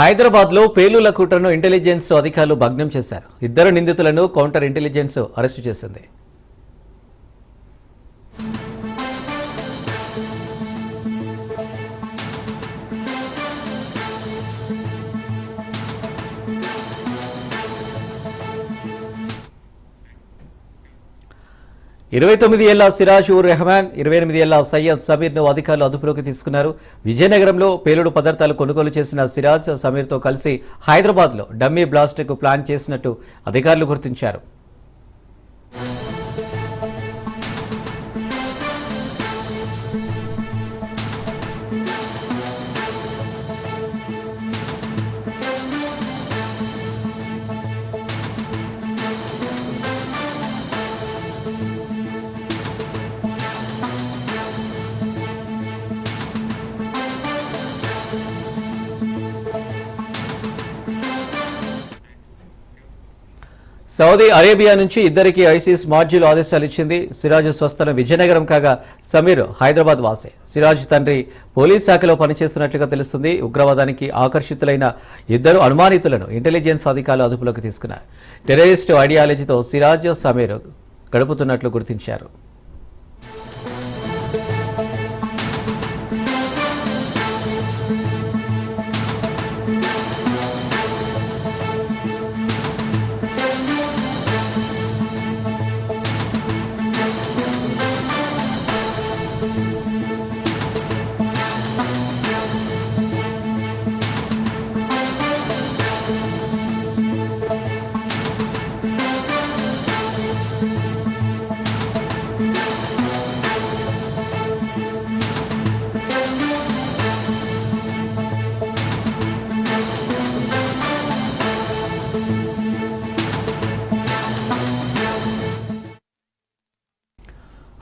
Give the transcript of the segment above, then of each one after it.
హైదరాబాద్లో పేలుల కుట్రను ఇంటెలిజెన్స్ అధికారులు భగ్నం చేశారు. ఇద్దరు నిందితులను కౌంటర్ ఇంటెలిజెన్స్ అరెస్టు చేసింది. ఇరవై తొమ్మిది ఏళ్ళ సిరాజ్ ఉర్ రెహమాన్ ఇరవై ఎనిమిది ఏళ్ళ సయ్యద్ సమీర్ను అధికారులు అదుపులోకి తీసుకున్నారు. విజయనగరంలో పేలుడు పదార్థాలు కొనుగోలు చేసిన సిరాజ్ సమీర్తో కలిసి హైదరాబాద్లో డమ్మీ బ్లాస్ట్కు ప్లాన్ చేసినట్టు అధికారులు గుర్తించారు. సౌదీ అరేబియా నుంచి ఇద్దరికి ఐసీస్ మాడ్యూల్ ఆదేశాలు ఇచ్చింది. సిరాజ్ స్వస్థలం విజయనగరం కాగా సమీర్ హైదరాబాద్ వాసే. సిరాజ్ తండ్రి పోలీస్ శాఖలో పనిచేస్తున్నట్లుగా తెలుస్తుంది. ఉగ్రవాదానికి ఆకర్షితులైన ఇద్దరు అనుమానితులను ఇంటెలిజెన్స్ అధికారులు అదుపులోకి తీసుకున్నారు. టెర్రరిస్టు ఐడియాలజీతో సిరాజ్ సమీర్ గడుపుతున్నట్లు గుర్తించారు.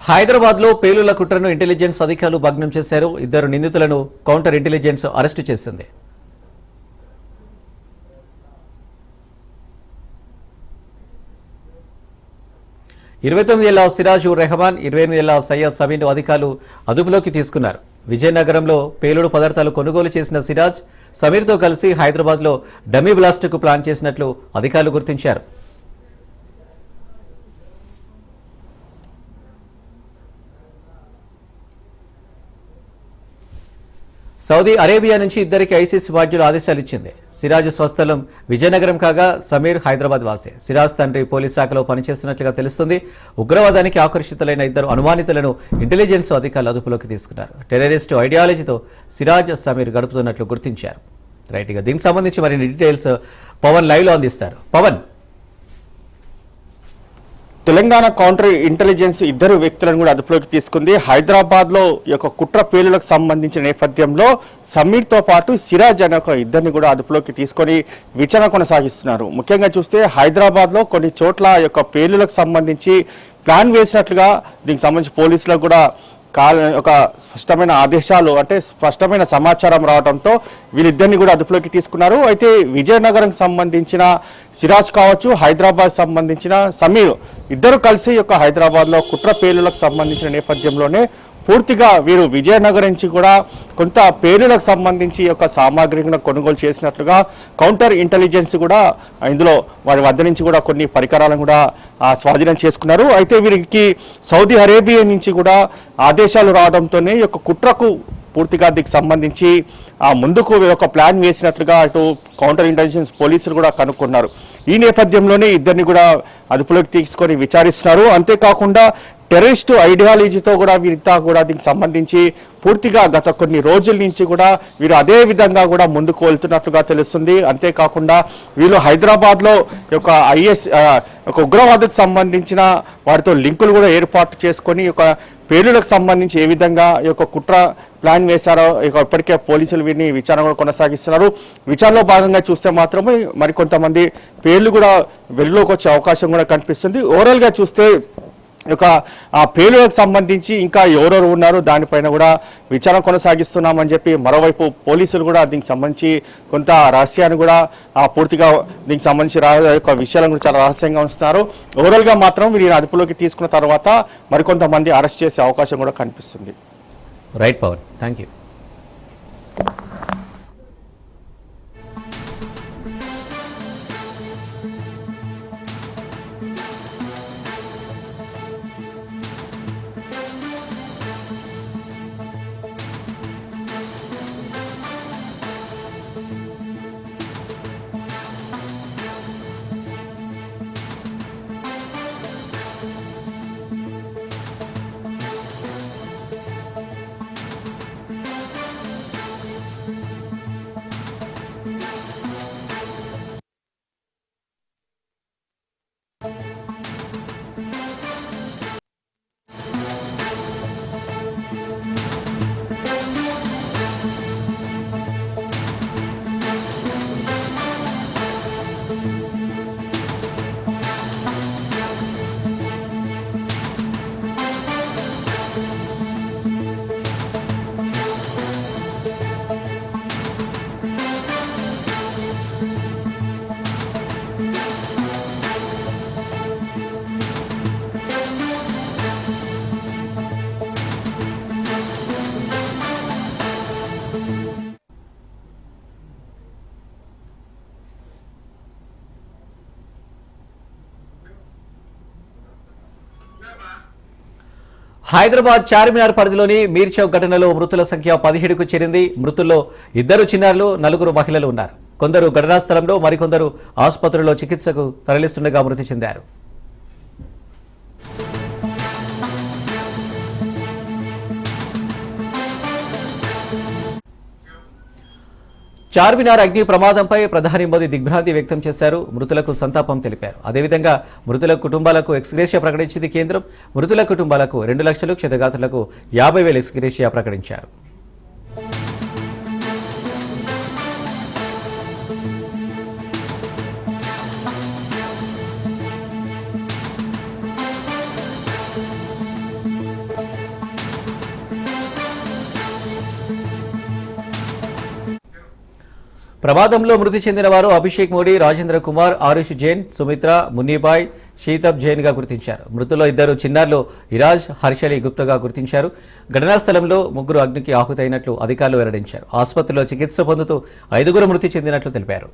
హైదరాబాద్లో పేలుల కుట్రను ఇంటెలిజెన్స్ అధికారులు భగ్నం చేశారు. ఇద్దరు నిందితులను కౌంటర్ ఇంటెలిజెన్స్ అరెస్టు చేసింది. ఇరవై తొమ్మిది ఏళ్ళ సిరాజ్ ఉర్ రెహమాన్ ఇరవై ఎనిమిది ఏళ్ళ సయ్యద్ సమీన్ అధికారులు అదుపులోకి తీసుకున్నారు. విజయనగరంలో పేలుడు పదార్థాలు కొనుగోలు చేసిన సిరాజ్ సమీర్తో కలిసి హైదరాబాద్లో డమ్మీ బ్లాస్ట్కు ప్లాన్ చేసినట్లు అధికారులు గుర్తించారు. సౌదీ అరేబియా నుంచి ఇద్దరికి ఐసీసీ బాధ్యులు ఆదేశాలు ఇచ్చింది. సిరాజ్ స్వస్థలం విజయనగరం కాగా సమీర్ హైదరాబాద్ వాసే. సిరాజ్ తండ్రి పోలీస్ శాఖలో పనిచేస్తున్నట్లుగా తెలుస్తుంది. ఉగ్రవాదానికి ఆకర్షితులైన ఇద్దరు అనుమానితులను ఇంటెలిజెన్స్ అధికారులు అదుపులోకి తీసుకున్నారు. టెర్రరిస్టు ఐడియాలజీతో సిరాజ్ సమీర్ గడుపుతున్నట్లు గుర్తించారు. రైట్గా దీనికి సంబంధించి మరిన్ని డీటెయిల్స్ పవన్ లైవ్లో అందిస్తారు. పవన్ తెలంగాణ కౌంటర్ ఇంటెలిజెన్స్ ఇద్దరు వ్యక్తులను కూడా అదుపులోకి తీసుకుంది. హైదరాబాద్లో యొక్క కుట్ర పేలులకు సంబంధించిన నేపథ్యంలో సమీర్తో పాటు సిరాజ్ అనే ఒక ఇద్దరిని కూడా అదుపులోకి తీసుకొని విచారణ కొనసాగిస్తున్నారు. ముఖ్యంగా చూస్తే హైదరాబాద్లో కొన్ని చోట్ల యొక్క పేలులకు సంబంధించి ప్లాన్ వేసినట్లుగా దీనికి సంబంధించి పోలీసులకు కూడా కాల ఒక స్పష్టమైన ఆదేశాలు అంటే స్పష్టమైన సమాచారం రావడంతో వీళ్ళిద్దరిని కూడా అదుపులోకి తీసుకున్నారు. అయితే విజయనగరం సంబంధించిన సిరాజ్ కావచ్చు హైదరాబాద్ సంబంధించిన సమీర్ ఇద్దరు కలిసి యొక్క హైదరాబాద్లో కుట్ర పేలులకు సంబంధించిన నేపథ్యంలోనే పూర్తిగా వీరు విజయనగరం నుంచి కూడా కొంత పేలులకు సంబంధించి యొక్క సామాగ్రిని కొనుగోలు చేసినట్లుగా కౌంటర్ ఇంటెలిజెన్స్ కూడా ఇందులో వారి వద్ద నుంచి కూడా కొన్ని పరికరాలను కూడా స్వాధీనం చేసుకున్నారు. అయితే వీరికి సౌదీ అరేబియా నుంచి కూడా ఆదేశాలు రావడంతోనే యొక్క కుట్రకు పూర్తిగా దీనికి సంబంధించి ఆ ముందుకు ఒక ప్లాన్ వేసినట్లుగా అటు కౌంటర్ ఇంటెలిజెన్స్ పోలీసులు కూడా కనుక్కున్నారు. ఈ నేపథ్యంలోనే ఇద్దరిని కూడా అదుపులోకి తీసుకొని విచారిస్తున్నారు. అంతేకాకుండా టెర్రరిస్టు ఐడియాలజీతో కూడా వీరింతా కూడా దీనికి సంబంధించి పూర్తిగా గత కొన్ని రోజుల నుంచి కూడా వీరు అదే విధంగా కూడా ముందుకు వెళ్తున్నట్లుగా తెలుస్తుంది. అంతేకాకుండా వీళ్ళు హైదరాబాద్లో యొక్క ఐఎస్ ఒక ఉగ్రవాదకు సంబంధించిన వారితో లింకులు కూడా ఏర్పాటు చేసుకొని ఒక పేలులకు సంబంధించి ఏ విధంగా ఈ యొక్క కుట్ర ప్లాన్ వేశారో ఇక ఇప్పటికే పోలీసులు వీరిని విచారణ కూడా కొనసాగిస్తున్నారు. విచారణలో భాగంగా చూస్తే మాత్రమే మరికొంతమంది పేర్లు కూడా వెలుగులోకి వచ్చే అవకాశం కూడా కనిపిస్తుంది. ఓవరాల్గా చూస్తే యొక్క ఆ పేలులకు సంబంధించి ఇంకా ఎవరెవరు ఉన్నారు దానిపైన కూడా విచారణ కొనసాగిస్తున్నామని చెప్పి మరోవైపు పోలీసులు కూడా దీనికి సంబంధించి కొంత రహస్యాన్ని కూడా పూర్తిగా దీనికి సంబంధించి యొక్క విషయాలను కూడా చాలా రహస్యంగా ఉంచుతున్నారు. ఓవరాల్గా మాత్రం వీరిని అదుపులోకి తీసుకున్న తర్వాత మరికొంతమంది అరెస్ట్ చేసే అవకాశం కూడా కనిపిస్తుంది. Right Pawan thank you Hyderabad Charminar పరిధిలోని మీర్చౌక్ ఘటనలో మృతుల సంఖ్య పదిహేడుకు చేరింది. మృతుల్లో ఇద్దరు చిన్నారులు నలుగురు మహిళలు ఉన్నారు. కొందరు ఘటనా స్థలంలో మరికొందరు ఆసుపత్రిలో చికిత్సకు తరలిస్తుండగా మృతి చెందారు. చార్మినార్ అగ్ని ప్రమాదంపై ప్రధాని మోదీ దిగ్భ్రాంతి వ్యక్తం చేశారు. మృతులకు సంతాపం తెలిపారు. అదేవిధంగా మృతుల కుటుంబాలకు ఎక్స్గ్రేషియా ప్రకటించింది కేంద్రం. మృతుల కుటుంబాలకు రెండు లక్షలు క్షతగాతులకు యాభై వేలు ఎక్స్గ్రేషియా ప్రకటించారు. ప్రమాదంలో మృతి చెందిన వారు అభిషేక్ మోడీ రాజేంద్ర కుమార్ ఆరుష్ జైన్ సుమిత్ర మున్నిపాయ్ షీతబ్ జైన్గా గుర్తించారు. మృతుల్లో ఇద్దరు చిన్నారులు ఇరాజ్ హర్షలి గుప్తగా గుర్తించారు. ఘటనా స్థలంలో ముగ్గురు అగ్నికి ఆహుతైనట్లు అధికారులు వెల్లడించారు. ఆసుపత్రిలో చికిత్స పొందుతూ ఐదుగురు మృతి చెందినట్లు తెలిపారు.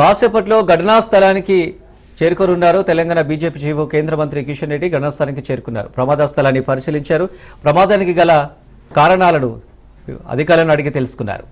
కాసేపట్లో ఘటనా స్థలానికి చేరుకోనున్నారు. తెలంగాణ బీజేపీ చీఫ్ కేంద్ర మంత్రి కిషన్ రెడ్డి ఘటనా స్థలానికి చేరుకున్నారు. ప్రమాద స్థలాన్ని పరిశీలించారు. ప్రమాదానికి గల కారణాలను అధికారులను అడిగి తెలుసుకున్నారు.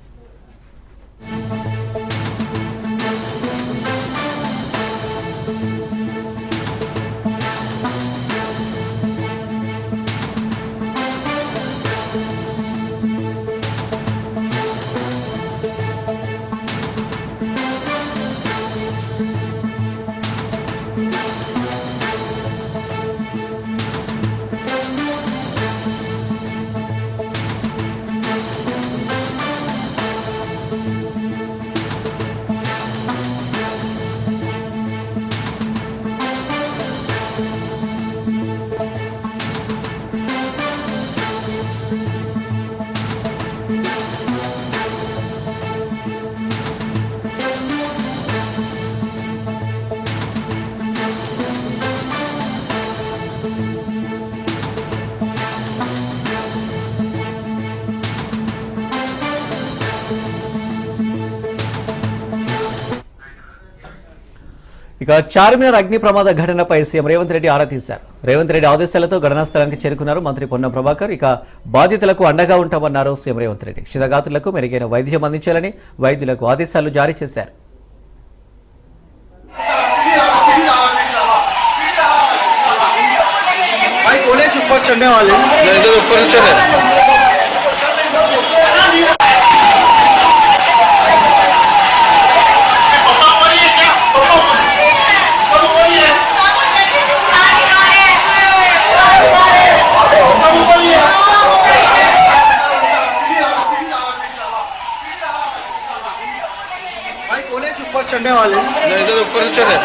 ఇక చార్మినార్ అగ్ని ప్రమాద ఘటనపై సీఎం రేవంత్ రెడ్డి ఆరా తీశారు రేవంత్ రెడ్డి ఆదేశాలతో ఘటనా స్థలానికి చేరుకున్నారు మంత్రి పొన్నం ప్రభాకర్ ఇక బాధితులకు అండగా ఉంటామన్నారు సీఎం రేవంత్ రెడ్డి క్షితగాతులకు మెరుగైన వైద్యం అందించాలని వైద్యులకు ఆదేశాలు జారీ చేశారు भाई कोने से ऊपर चढ़ने वाले इधर ऊपर से चढ़ने वाले इधर ऊपर से चले।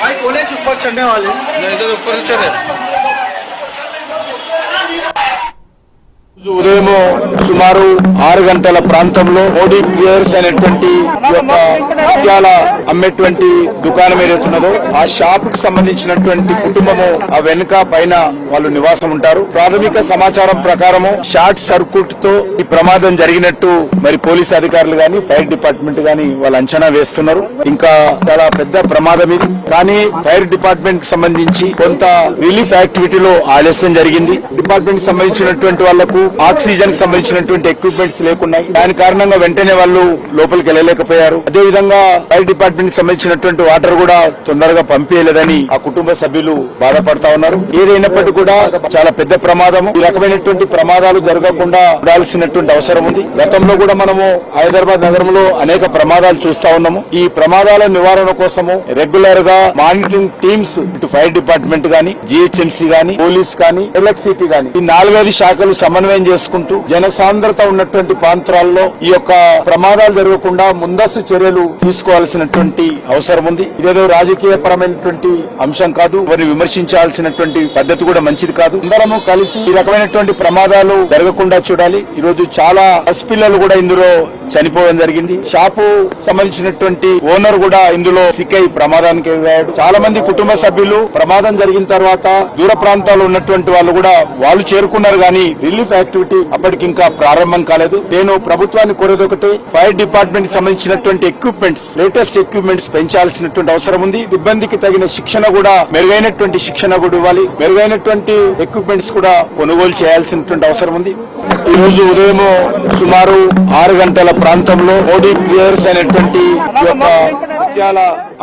भाई कोने से ऊपर चढ़ने वाले इधर ऊपर से चले। ఉదయం సుమారు ఆరు గంటల ప్రాంతంలో మోడీ ప్లేయర్స్ అనేటువంటి యొక్క ముత్యాల అమ్మేటువంటి దుకాణం ఏదైతున్నదో ఆ షాప్కు సంబంధించినటువంటి కుటుంబము ఆ వెనుక పైన వాళ్ళు నివాసం ఉంటారు. ప్రాథమిక సమాచారం ప్రకారము షార్ట్ సర్క్యూట్తో ఈ ప్రమాదం జరిగినట్టు మరి పోలీస్ అధికారులు గాని ఫైర్ డిపార్ట్మెంట్ గాని వాళ్ళు అంచనా వేస్తున్నారు. ఇంకా చాలా పెద్ద ప్రమాదం ఇది. కానీ ఫైర్ డిపార్ట్మెంట్కి సంబంధించి కొంత రిలీఫ్ యాక్టివిటీలో ఆలస్యం జరిగింది. డిపార్ట్మెంట్ సంబంధించినటువంటి వాళ్ళకు ఆక్సిజన్కి సంబంధించినటువంటి ఎక్విప్మెంట్స్ లేకున్నాయి దాని కారణంగా వెంటనే వాళ్ళు లోపలికి వెళ్ళలేకపోయారు. అదే విధంగా ఫైర్ డిపార్ట్మెంట్కి సంబంధించినటువంటి వాటర్ కూడా తొందరగా పంపించలేదని ఆ కుటుంబ సభ్యులు బాధపడతా ఉన్నారు. ఏదైనప్పటికీ కూడా చాలా పెద్ద ప్రమాదము. ఈ రకమైనటువంటి ప్రమాదాలు జరగకుండా ఉండాల్సినటువంటి అవసరం ఉంది. గతంలో కూడా మనము హైదరాబాద్ నగరంలో అనేక ప్రమాదాలు చూస్తా ఉన్నాము. ఈ ప్రమాదాల నివారణ కోసము రెగ్యులర్గా మానిటరింగ్ టీమ్స్ ఇటు ఫైర్ డిపార్ట్మెంట్ గాని జిహెచ్ఎంసీ గాని పోలీస్ కానీ ఎలక్ట్రిసిటీ గాని ఈ నాలుగైదు శాఖలు సమన్వయం చేసుకుంటూ జనసాంద్రత ఉన్నటువంటి ప్రాంతాల్లో ఈ యొక్క ప్రమాదాలు జరగకుండా ముందస్తు చర్యలు తీసుకోవాల్సినటువంటి అవసరం ఉంది. ఇదేదో రాజకీయ పరమైనటువంటి అంశం కాదు. వారిని విమర్శించాల్సినటువంటి పద్ధతి కూడా మంచిది కాదు. అందరము కలిసి ఈ రకమైనటువంటి ప్రమాదాలు జరగకుండా చూడాలి. ఈ రోజు చాలా పసిపిల్లలు కూడా ఇందులో చనిపోవడం జరిగింది. షాపు సంబంధించినటువంటి ఓనర్ కూడా ఇందులో సిక్కై ప్రమాదానికి ఎదురయ్యాడు. చాలా మంది కుటుంబ సభ్యులు ప్రమాదం జరిగిన తర్వాత దూర ప్రాంతాల్లో ఉన్నటువంటి వాళ్ళు కూడా వాళ్ళు చేరుకున్నారు కానీ రిలీఫ్ యాక్టివిటీ అప్పటికి ఇంకా ప్రారంభం కాలేదు. నేను ప్రభుత్వాన్ని కోరేది ఒకటి ఫైర్ డిపార్ట్మెంట్ సంబంధించినటువంటి ఎక్విప్మెంట్స్ లేటెస్ట్ ఎక్విప్మెంట్స్ పెంచాల్సినటువంటి అవసరం ఉంది. సిబ్బందికి తగిన శిక్షణ కూడా మెరుగైనటువంటి శిక్షణ కూడా ఇవ్వాలి. మెరుగైనటువంటి ఎక్విప్మెంట్స్ కూడా కొనుగోలు చేయాల్సినటువంటి అవసరం ఉంది. ఈ రోజు ఉదయం సుమారు ఆరు గంటల ప్రాంతంలో మోడీ ప్లేయర్స్ అనేటువంటి ఈ యొక్క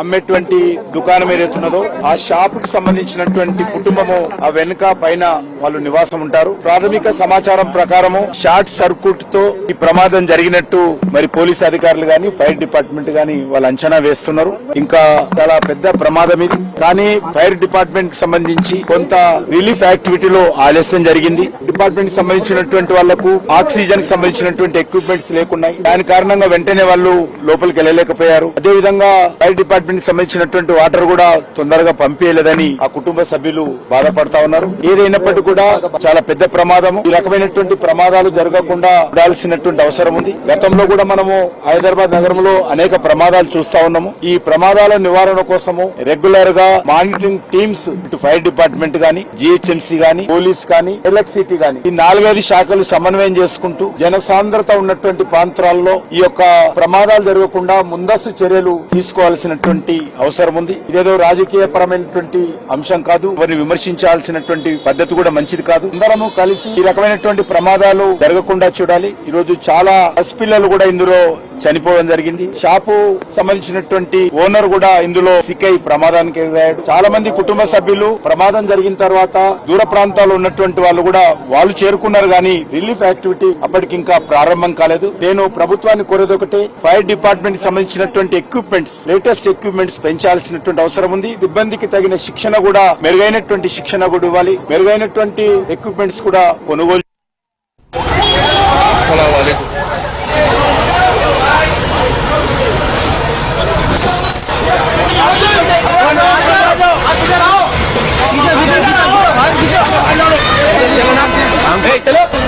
అమ్మేటువంటి దుకాణం ఏదైతున్నదో ఆ షాప్కు సంబంధించినటువంటి కుటుంబము ఆ వెనుక పైన వాళ్ళు నివాసం ఉంటారు. ప్రాథమిక సమాచారం ప్రకారము షార్ట్ సర్క్యూట్తో ఈ ప్రమాదం జరిగినట్టు మరి పోలీస్ అధికారులు గాని ఫైర్ డిపార్ట్మెంట్ గాని వాళ్ళు అంచనా వేస్తున్నారు. ఇంకా చాలా పెద్ద ప్రమాదం ఇది. కానీ ఫైర్ డిపార్ట్మెంట్కి సంబంధించి కొంత రిలీఫ్ యాక్టివిటీలో ఆలస్యం జరిగింది. డిపార్ట్మెంట్కి సంబంధించినటువంటి వాళ్ళకు ఆక్సిజన్కి సంబంధించినటువంటి ఎక్విప్మెంట్స్ లేకున్నాయి. దాని కారణంగా వెంటనే వాళ్ళు లోపలికి వెళ్ళలేకపోయారు. అదే విధంగా ఫైర్ డిపార్ట్మెంట్ డిపార్ట్మెంట్ సంబంధించినటువంటి వాటర్ కూడా తొందరగా పంపించలేదని ఆ కుటుంబ సభ్యులు బాధపడతా ఉన్నారు. ఏదైనప్పటికీ కూడా చాలా పెద్ద ప్రమాదము. ఈ రకమైనటువంటి ప్రమాదాలు జరగకుండా ఉండాల్సినటువంటి అవసరం ఉంది. గతంలో కూడా మనము హైదరాబాద్ నగరంలో అనేక ప్రమాదాలు చూస్తా ఉన్నాము. ఈ ప్రమాదాల నివారణ కోసము రెగ్యులర్గా మానిటరింగ్ టీమ్స్ ఇటు ఫైర్ డిపార్ట్మెంట్ గాని జిహెచ్ఎంసీ గాని పోలీస్ కానీ ఎలక్ట్రిసిటీ గాని ఈ నాలుగైదు శాఖలు సమన్వయం చేసుకుంటూ జనసాంద్రత ఉన్నటువంటి ప్రాంతాల్లో ఈ యొక్క ప్రమాదాలు జరగకుండా ముందస్తు చర్యలు తీసుకోవాల్సినటువంటి అవసరం ఉంది. ఇదేదో రాజకీయ పరమైనటువంటి అంశం కాదు. వారిని విమర్శించాల్సినటువంటి పద్ధతి కూడా మంచిది కాదు. అందరము కలిసి ఈ రకమైనటువంటి ప్రమాదాలు జరగకుండా చూడాలి. ఈ రోజు చాలా పసిపిల్లలు కూడా ఇందులో చనిపోవడం జరిగింది. షాపు సంబంధించినటువంటి ఓనర్ కూడా ఇందులో సిక్కై ప్రమాదానికి ఎదురయ్యాడు. చాలా మంది కుటుంబ సభ్యులు ప్రమాదం జరిగిన తర్వాత దూర ప్రాంతాల్లో ఉన్నటువంటి వాళ్ళు కూడా వాళ్ళు చేరుకున్నారు కానీ రిలీఫ్ యాక్టివిటీ అప్పటికింకా ప్రారంభం కాలేదు. నేను ప్రభుత్వాన్ని కోరేది ఫైర్ డిపార్ట్మెంట్ సంబంధించినటువంటి ఎక్విప్మెంట్స్ లేటెస్ట్ ఎక్విప్మెంట్స్ పెంచాల్సినటువంటి అవసరం ఉంది. సిబ్బందికి తగిన శిక్షణ కూడా మెరుగైనటువంటి శిక్షణ కూడా ఇవ్వాలి. మెరుగైనటువంటి ఎక్విప్మెంట్స్ కూడా కొనుగోలు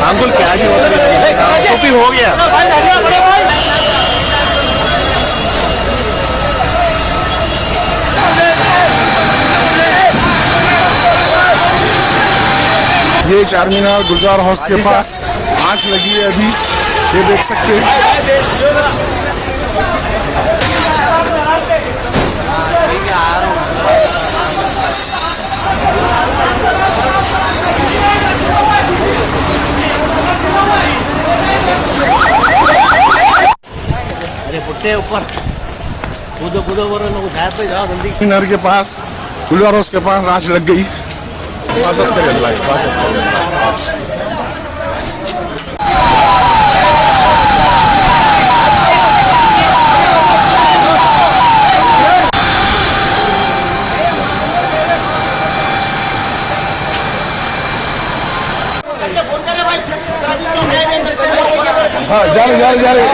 अंकुल क्या ही होता हो गया ये चार मीनार गुलजार हाउस के पास आँच लगी है अभी। ये देख सकते हैं। अरे हैं ऊपर। कूदो कूदो बोलो लोग शायद पे जाओ जल्दी। इनर के पास गुलजार हाउस के पास राज लग गई। हिफाजत करे अल्लाह हिफाजत करे हाँ जा रहे जा रहे जा रहे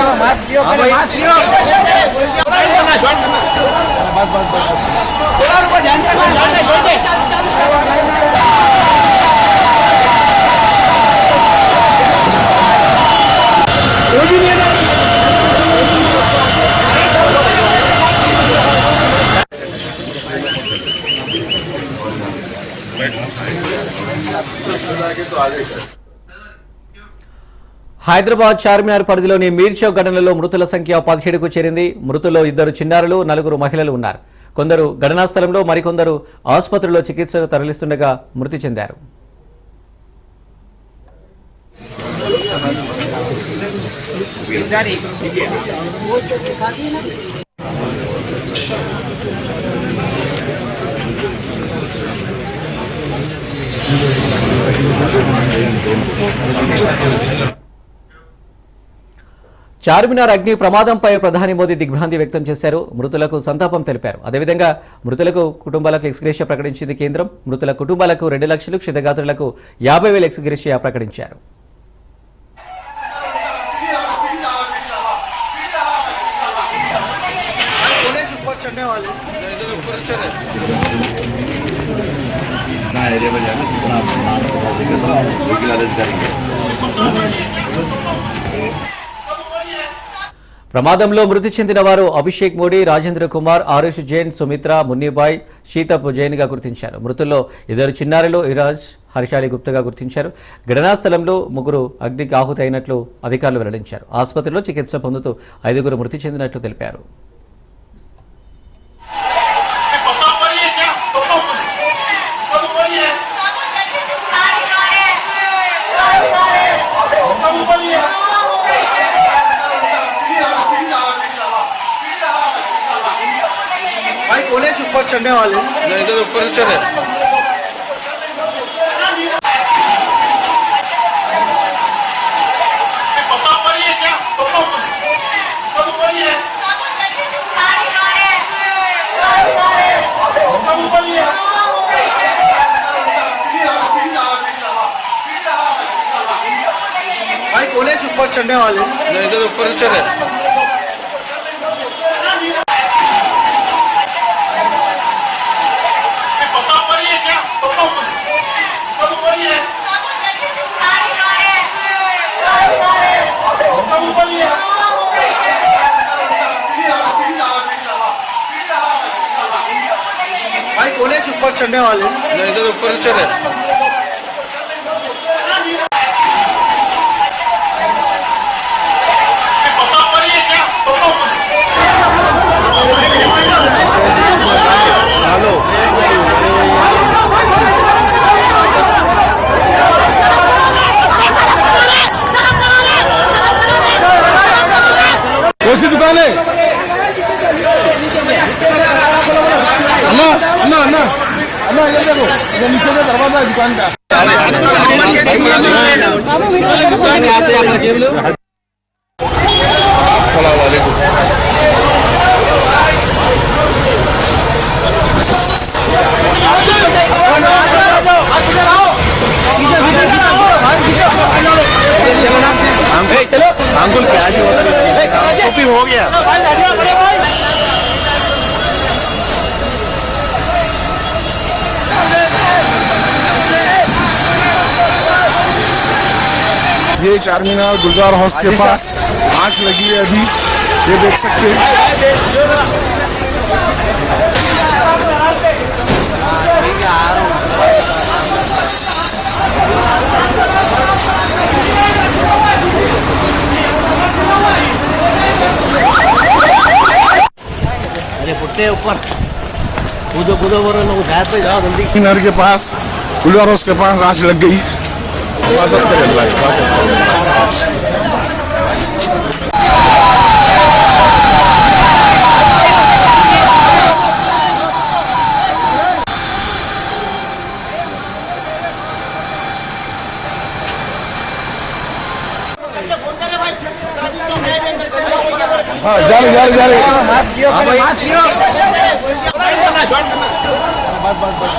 बस बस बस थोड़ा रुको जान के जान के छोड़ दे तो आगे హైదరాబాద్ చార్మినార్ పరిధిలోని మీర్చో ఘటనలో మృతుల సంఖ్య పదిహేడుకు చేరింది. మృతుల్లో ఇద్దరు చిన్నారులు నలుగురు మహిళలు ఉన్నారు. కొందరు ఘటనా స్థలంలో మరికొందరు ఆసుపత్రిలో చికిత్సకు తరలిస్తుండగా మృతి చెందారు. చార్మినార్ అగ్ని ప్రమాదంపై ప్రధాని మోదీ దిగ్భ్రాంతి వ్యక్తం చేశారు మృతులకు సంతాపం తెలిపారు అదేవిధంగా మృతులకు కుటుంబాలకు ఎక్స్గ్రేషియా ప్రకటించింది కేంద్రం మృతుల కుటుంబాలకు రెండు లక్షలు క్షతగాత్రులకు యాభై వేల ఎక్స్గ్రేషియా ప్రకటించారు इधर ऊपर चले ప్రమాదంలో మృతి చెందిన వారు అభిషేక్ మోడీ రాజేంద్ర కుమార్ ఆరుష్ జైన్ సుమిత్ర మున్నిబాయ్ సీతపు జైన్గా గుర్తించారు. మృతుల్లో ఇద్దరు చిన్నారులు ఇరాజ్ హర్షాలి గుప్తగా గుర్తించారు. ఘటనా స్థలంలో ముగ్గురు అగ్నికి ఆహుతి అయినట్లు అధికారులు వెల్లడించారు. ఆసుపత్రిలో చికిత్స పొందుతూ ఐదుగురు మృతి చెందినట్లు తెలిపారు. चढ़ने वाले नहीं तो ऊपर से चढ़े। भाई कॉलेज ऊपर चढ़ने वाले नहीं तो ऊपर से चढ़े। ऊपर चढ़ने वाले इधर ऊपर चले कैसी दुकान है? अन्ना अन्ना अन्ना अन्ना ये देखो ये नीचे में दरवाज़ा है? दुकान का अस्सलाम वालेकुम हो गया। ये चार मीनार गुलजार हाउस के पास आँच लगी है अभी। ये देख सकते हैं। अरे फुटते ऊपर। कूदो कूदो बोलो लोग जाए पे जाओ जल्दी। मीनार के पास गुलजार हाउस के पास आँच लग गई। हिफाजत कर अल्लाह हिफाजत कर अल्लाह हाँ जाने जाने जाने बात बात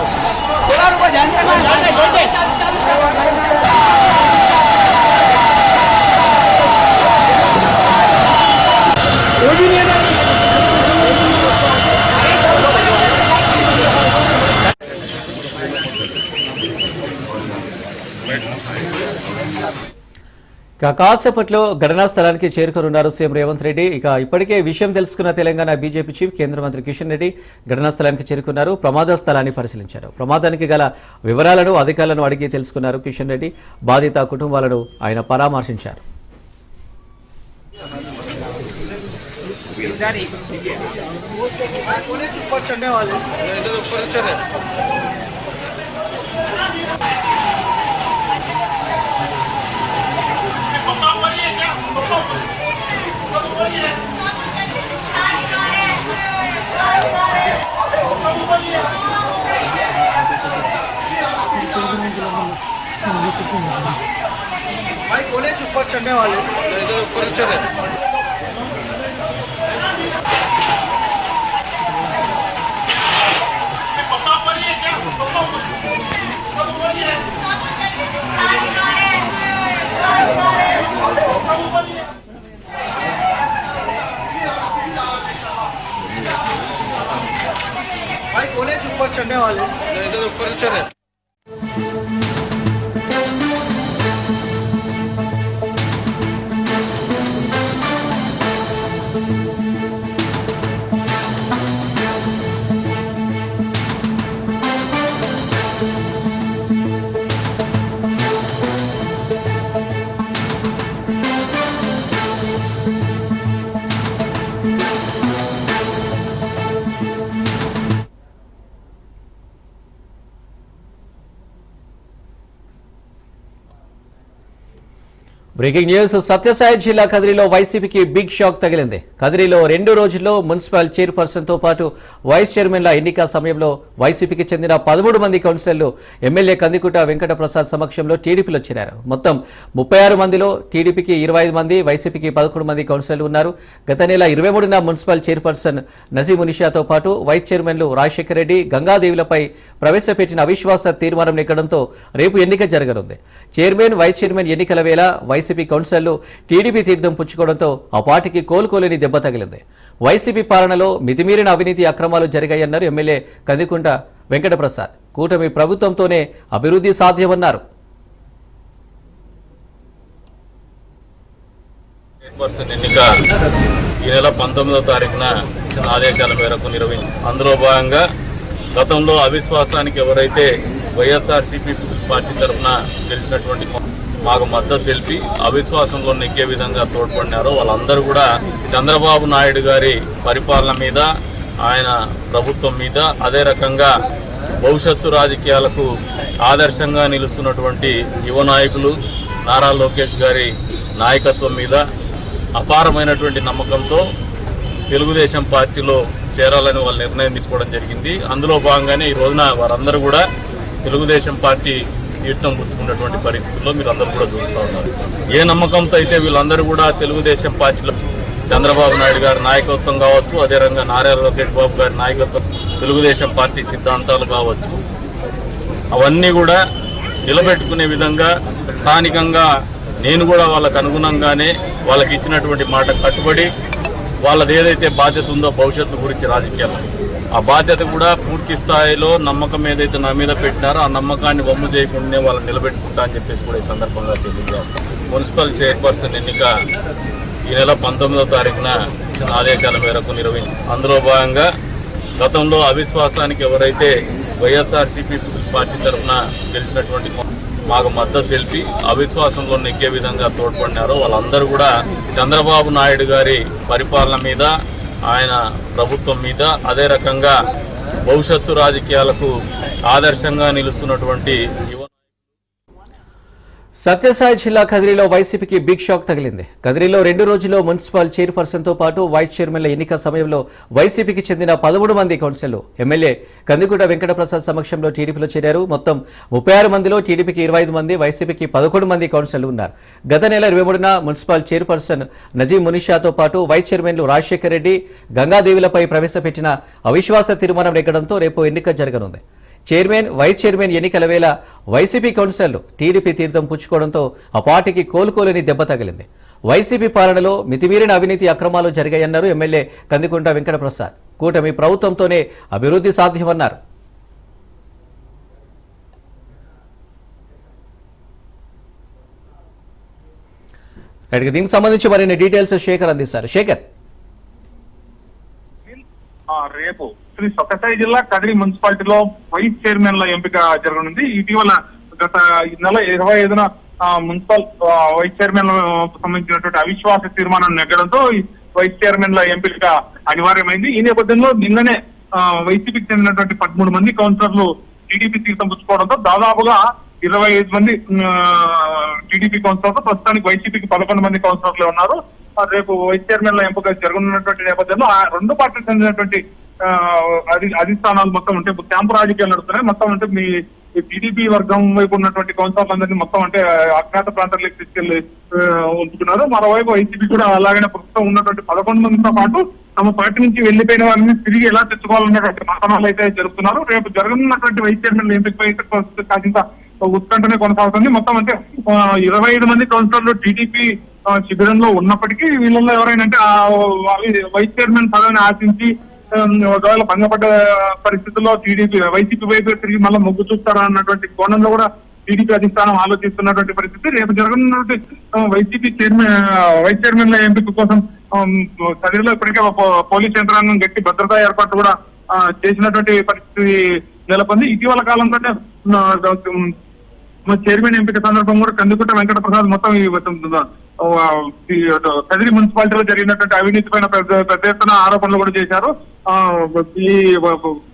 ఇక కాసేపట్లో ఘటనా స్థలానికి చేరుకోనున్నారు సీఎం రేవంత్ రెడ్డి. ఇక ఇప్పటికే విషయం తెలుసుకున్న తెలంగాణ బీజేపీ చీఫ్ కేంద్ర మంత్రి కిషన్ రెడ్డి ఘటనా స్థలానికి చేరుకున్నారు. ప్రమాద స్థలాన్ని పరిశీలించారు. ప్రమాదానికి గల వివరాలను అధికారులను అడిగి తెలుసుకున్నారు కిషన్ రెడ్డి. బాధిత కుటుంబాలను ఆయన పరామర్శించారు. गणेश ऊपर चढ़ने वाले। ऊपर चढ़े। भाई गणेश ऊपर चढ़ने वाले। ऊपर चढ़े। Breaking news. సత్యసాయి జిల్లా కదిరిలో వైసీపీకి బిగ్ షాక్ తగిలింది. కదిరిలో రెండు రోజుల్లో మున్సిపల్ చైర్పర్సన్తో పాటు వైస్ చైర్మన్ల ఎన్నిక సమయంలో వైసీపీకి చెందిన పదమూడు మంది కౌన్సిలర్లు ఎమ్మెల్యే కందికుట వెంకట ప్రసాద్ సమక్షంలో టీడీపీలో చేరారు. మొత్తం ముప్పై ఆరు మందిలో టీడీపీకి ఇరవై మంది వైసీపీకి పదకొండు మంది కౌన్సిలర్లు ఉన్నారు. గత నెల ఇరవై మూడున మున్సిపల్ చైర్పర్సన్ నజీమునిషాతో పాటు వైస్ చైర్మన్లు రాజశేఖర రెడ్డి గంగాదేవులపై ప్రవేశపెట్టిన అవిశ్వాస తీర్మానం ఎక్కడంతో రేపు ఎన్నిక జరగనుంది. చైర్మన్ వైస్ చైర్మన్ ఎన్నికల వేళ వైసీపీ కౌన్సిలర్లు టీడీపీ తీర్థం పుచ్చుకోవడంతో ఆ పార్టీకి కోలుకోలేని దెబ్బ తగిలింది. వైసీపీ పాలనలో మితిమీరిన అవినీతి అక్రమాలు జరిగాయన్నారు ఎమ్మెల్యే కందికుంట వెంకటప్రసాద్. కూటమి ప్రభుత్వంతోనే అభివృద్ధి సాధ్యమన్నారు. ఎన్నిక ఈ నెల పంతొమ్మిదో తారీఖున ఇచ్చిన ఆదేశాల మేరకు నిర్వహించి అందులో భాగంగా గతంలో అవిశ్వాసానికి ఎవరైతే వైఎస్ఆర్సీపీ పార్టీ తరఫున గెలిచినటువంటి మాకు మద్దతు తెలిపి అవిశ్వాసంలో నెగ్గే విధంగా తోడ్పడినారో వాళ్ళందరూ కూడా చంద్రబాబు నాయుడు గారి పరిపాలన మీద ఆయన ప్రభుత్వం మీద అదే రకంగా భవిష్యత్తు రాజకీయాలకు ఆదర్శంగా నిలుస్తున్నటువంటి యువ నాయకులు నారా లోకేష్ గారి నాయకత్వం మీద అపారమైనటువంటి నమ్మకంతో తెలుగుదేశం పార్టీలో చేరాలని వాళ్ళు నిర్ణయం తీసుకోవడం జరిగింది. అందులో భాగంగానే ఈ రోజున వారందరూ కూడా తెలుగుదేశం పార్టీ తీర్థం గుర్తుకున్నటువంటి పరిస్థితుల్లో మీరు అందరూ కూడా చూస్తూ ఉన్నారు. ఏ నమ్మకంతో అయితే వీళ్ళందరూ కూడా తెలుగుదేశం పార్టీలో చంద్రబాబు నాయుడు గారి నాయకత్వం కావచ్చు అదే రకంగా నారా లోకేష్ బాబు గారి నాయకత్వం తెలుగుదేశం పార్టీ సిద్ధాంతాలు కావచ్చు అవన్నీ కూడా నిలబెట్టుకునే విధంగా స్థానికంగా నేను కూడా వాళ్ళకు అనుగుణంగానే వాళ్ళకి ఇచ్చినటువంటి మాట కట్టుబడి వాళ్ళది ఏదైతే బాధ్యత ఉందో భవిష్యత్తు గురించి రాజకీయాల్లో. ఆ బాధ్యత కూడా పూర్తి స్థాయిలో నమ్మకం ఏదైతే నా మీద పెట్టినారో ఆ నమ్మకాన్ని వమ్ము చేయకుండానే వాళ్ళని నిలబెట్టుకుంటా అని చెప్పేసి కూడా ఈ సందర్భంగా తెలియజేస్తాం. మున్సిపల్ చైర్పర్సన్ ఎన్నిక ఈ నెల పంతొమ్మిదో తారీఖున ఇచ్చిన ఆదేశాల మేరకు నిర్వహించి అందులో భాగంగా గతంలో అవిశ్వాసానికి ఎవరైతే వైఎస్ఆర్సీపీ పార్టీ తరఫున గెలిచినటువంటి మాకు మద్దతు తెలిపి అవిశ్వాసంలో నెగ్గే విధంగా తోడ్పడినారో వాళ్ళందరూ కూడా చంద్రబాబు నాయుడు గారి పరిపాలన మీద ఆయన ప్రభుత్వం మీద అదే రకంగా భవిష్యత్తు రాజకీయాలకు ఆదర్శంగా నిలుస్తున్నటువంటి యువ సత్యసాయి జిల్లా కదిరిలో వైసీపీకి బిగ్ షాక్ తగిలింది. కదిరిలో రెండు రోజుల్లో మున్సిపల్ చైర్పర్సన్తో పాటు వైస్ చైర్మన్ల ఎన్నిక సమయంలో వైసీపీకి చెందిన పదమూడు మంది కౌన్సిలర్లు ఎమ్మెల్యే కందికుంట వెంకటప్రసాద్ సమక్షంలో టీడీపీలో చేరారు. మొత్తం ముప్పై ఆరు మందిలో టీడీపీకి ఇరవై ఐదు మంది వైసీపీకి పదకొండు మంది కౌన్సిలర్లు ఉన్నారు. గత నెల ఇరవై మూడున మున్సిపల్ చైర్పర్సన్ నజీం మునిషాతో పాటు వైస్ చైర్మన్లు రాజశేఖర్ రెడ్డి గంగాదేవులపై ప్రవేశపెట్టిన అవిశ్వాస తీర్మానం ఎక్కడంతో రేపు ఎన్నిక జరగనుంది. చైర్మన్ వైస్ చైర్మన్ ఎన్నికల వేళ వైసీపీ కౌన్సిలర్లు టీడీపీ తీర్థం పుచ్చుకోవడంతో ఆ పార్టీకి కోలుకోలేని దెబ్బ తగిలింది. వైసీపీ పాలనలో మితిమీరిన అవినీతి అక్రమాలు జరిగాయన్నారు ఎమ్మెల్యే కందికొండ వెంకటప్రసాద్. కూటమి ప్రభుత్వంతోనే అభివృద్ధి సాధ్యమన్నారు. దీనికి సంబంధించి మరిన్ని డీటెయిల్స్ శేఖర్ అందిస్తారు. శేఖర్ ఆ, రేపు సొక్కసాయి జిల్లా కదిరి మున్సిపాలిటీలో వైస్ చైర్మన్ల ఎంపిక జరగనుంది. ఇటీవల గత ఈ నెల ఇరవై ఐదున మున్సిపల్ వైస్ చైర్మన్ సంబంధించినటువంటి అవిశ్వాస తీర్మానం నెగ్గడంతో ఈ వైస్ చైర్మన్ల ఎంపిక అనివార్యమైంది. ఈ నేపథ్యంలో నిన్ననే వైసీపీకి చెందినటువంటి పదమూడు మంది కౌన్సిలర్లు టీడీపీ తీర్థం పుచ్చుకోవడంతో దాదాపుగా ఇరవై ఐదు మంది టీడీపీ కౌన్సిలర్లు ప్రస్తుతానికి వైసీపీకి పదకొండు మంది కౌన్సిలర్లు ఉన్నారు. రేపు వైస్ చైర్మన్ ల ఎంపిక జరగనున్నటువంటి నేపథ్యంలో ఆ రెండు పార్టీలకు చెందినటువంటి అది అధి అధిష్టానాలు మొత్తం అంటే ఇప్పుడు క్యాంపు రాజకీయాలు నడుస్తున్నాయి. మొత్తం అంటే మీ టీడీపీ వర్గం వైపు ఉన్నటువంటి కౌన్సిలర్లందరినీ మొత్తం అంటే అజ్ఞాత ప్రాంతాలకు తీసుకెళ్ళి ఉంచుకున్నారు. మరోవైపు వైసీపీ కూడా అలాగనే ప్రస్తుతం ఉన్నటువంటి పదకొండు మందితో పాటు తమ పార్టీ నుంచి వెళ్ళిపోయిన వారిని తిరిగి ఎలా తెచ్చుకోవాలన్నటువంటి మతనాలు అయితే జరుపుతున్నారు. రేపు జరగనున్నటువంటి వైస్ చైర్మన్ ఎంపికపై అయితే కాసింత ఉత్కంఠనే కొనసాగుతుంది. మొత్తం అంటే ఇరవై ఐదు మంది కౌన్సిలర్లు టీడీపీ శిబిరంలో ఉన్నప్పటికీ వీళ్ళల్లో ఎవరైనా అంటే ఆ, వైస్ చైర్మన్ పదవిని ఆశించి ఒకవేళ భంగపడ్డ పరిస్థితుల్లో టీడీపీ వైసీపీ వైపు తిరిగి మళ్ళీ మొగ్గు చూస్తారా అన్నటువంటి కోణంలో కూడా టీడీపీ అధిష్టానం ఆలోచిస్తున్నటువంటి పరిస్థితి రేపు జరగనున్నటువంటి వైసీపీ చైర్మన్ వైస్ చైర్మన్ల ఎంపిక కోసం చర్యలో ఇప్పటికే పోలీస్ యంత్రాంగం గట్టి భద్రతా ఏర్పాట్లు కూడా చేసినటువంటి పరిస్థితి నెలకొంది. ఇటీవల కాలంలోనే చైర్మన్ ఎంపిక సందర్భం కూడా కందుకుంట వెంకట ప్రసాద్ మొత్తం కదిరి మున్సిపాలిటీలో జరిగినటువంటి అవినీతి పైన పెద్ద పెద్ద ఎత్తున ఆరోపణలు కూడా చేశారు. ఈ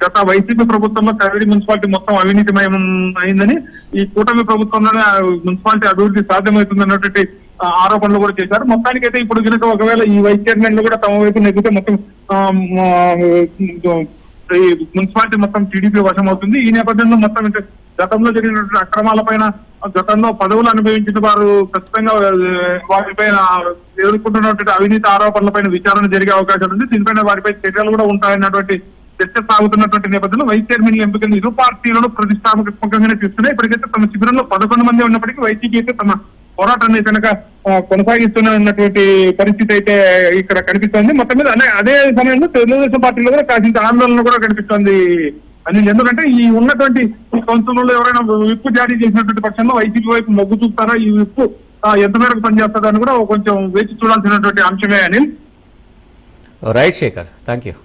గత వైసీపీ ప్రభుత్వంలో కదిరి మున్సిపాలిటీ మొత్తం అవినీతిమయం అయిందని ఈ కూటమి ప్రభుత్వంలోనే మున్సిపాలిటీ అభివృద్ధి సాధ్యమవుతుంది అన్నటువంటి ఆరోపణలు కూడా చేశారు. మొత్తానికి అయితే ఇప్పుడు కనుక ఒకవేళ ఈ వైస్ చైర్మన్ కూడా తమ వైపు నెగ్గితే మొత్తం ఈ మున్సిపాలిటీ మొత్తం టీడీపీ వశం అవుతుంది ఈ నేపథ్యంలో మొత్తం అంటే గతంలో జరిగినటువంటి అక్రమాల పైన గతంలో పదవులు అనుభవించిన వారు ఖచ్చితంగా వారిపైన ఎదుర్కొంటున్నటువంటి అవినీతి ఆరోపణలపైన విచారణ జరిగే అవకాశం ఉంది. దీనిపైన వారిపై చర్యలు కూడా ఉంటాయన్నటువంటి చర్చ సాగుతున్నటువంటి నేపథ్యంలో వైస్ చైర్మన్ ఎంపిక ఇరు పార్టీలను ప్రతిష్టాత్మకంగానే చూస్తున్నాయి. ఇప్పటికైతే తమ శిబిరంలో పదకొండు మంది ఉన్నప్పటికీ వైసీపీ అయితే తమ పోరాటాన్ని కనుక కొనసాగిస్తున్నటువంటి పరిస్థితి అయితే ఇక్కడ కనిపిస్తోంది. మొత్తం మీద అదే సమయంలో తెలుగుదేశం పార్టీలో కూడా కాసింత ఆందోళన కూడా కనిపిస్తోంది. అని ఎందుకంటే ఈ ఉన్నటువంటి కౌన్సిల్లో ఎవరైనా విప్పు జారీ చేసినటువంటి పక్షంలో వైసీపీ వైపు మొగ్గు చూస్తారా ఈ విప్పు ఎంత మేరకు పనిచేస్తుందని కూడా కొంచెం వేచి చూడాల్సినటువంటి అంశమే అని రైట్ శేఖర్ థ్యాంక్ యూ